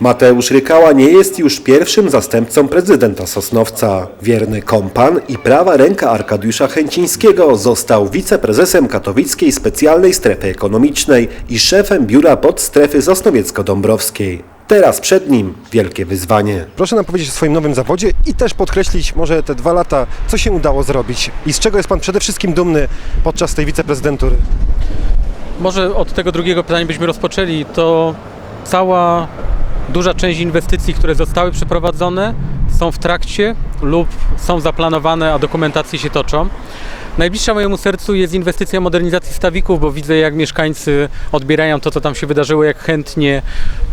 Mateusz Rykała nie jest już pierwszym zastępcą prezydenta Sosnowca. Wierny kompan i prawa ręka Arkadiusza Chęcińskiego został wiceprezesem katowickiej specjalnej strefy ekonomicznej i szefem biura podstrefy sosnowiecko-dąbrowskiej. Teraz przed nim wielkie wyzwanie. Proszę nam powiedzieć o swoim nowym zawodzie i też podkreślić może te dwa lata, co się udało zrobić i z czego jest Pan przede wszystkim dumny podczas tej wiceprezydentury. Może od tego drugiego pytania byśmy rozpoczęli. To cała duża część inwestycji, które zostały przeprowadzone, są w trakcie lub są zaplanowane, a dokumentacje się toczą. Najbliższa mojemu sercu jest inwestycja modernizacji stawików, bo widzę jak mieszkańcy odbierają to, co tam się wydarzyło, jak chętnie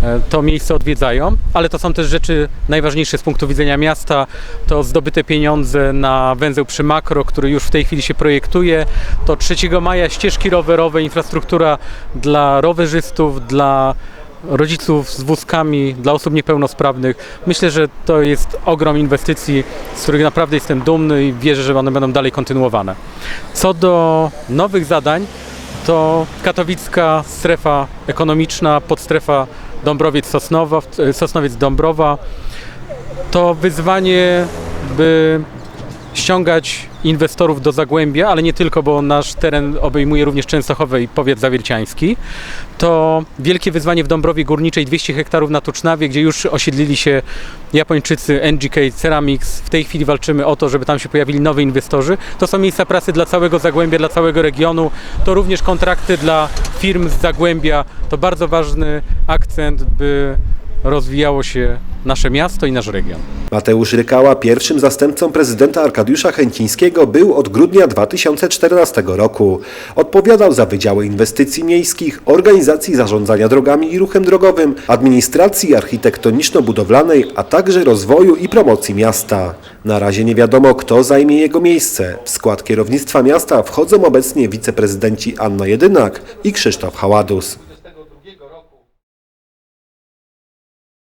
e, to miejsce odwiedzają, ale to są też rzeczy najważniejsze z punktu widzenia miasta. To zdobyte pieniądze na węzeł przy makro, który już w tej chwili się projektuje. To 3 maja ścieżki rowerowe, infrastruktura dla rowerzystów, dla rodziców z wózkami, dla osób niepełnosprawnych. Myślę, że to jest ogrom inwestycji, z których naprawdę jestem dumny i wierzę, że one będą dalej kontynuowane. Co do nowych zadań, to katowicka strefa ekonomiczna, podstrefa Dąbrowiec-Sosnowa, e, Sosnowiec-Dąbrowa to wyzwanie, by ściągać inwestorów do Zagłębia, ale nie tylko, bo nasz teren obejmuje również Częstochowę i powiat zawierciański. To wielkie wyzwanie w Dąbrowie Górniczej, 200 hektarów na Tucznawie, gdzie już osiedlili się Japończycy NGK Ceramics. W tej chwili walczymy o to, żeby tam się pojawili nowi inwestorzy. To są miejsca pracy dla całego Zagłębia, dla całego regionu. To również kontrakty dla firm z Zagłębia. To bardzo ważny akcent, by rozwijało się nasze miasto i nasz region. Mateusz Rykała, pierwszym zastępcą prezydenta Arkadiusza Chęcińskiego, był od grudnia 2014 roku. Odpowiadał za wydziały inwestycji miejskich, organizacji zarządzania drogami i ruchem drogowym, administracji architektoniczno-budowlanej, a także rozwoju i promocji miasta. Na razie nie wiadomo, kto zajmie jego miejsce. W skład kierownictwa miasta wchodzą obecnie wiceprezydenci Anna Jedynak i Krzysztof Haładus.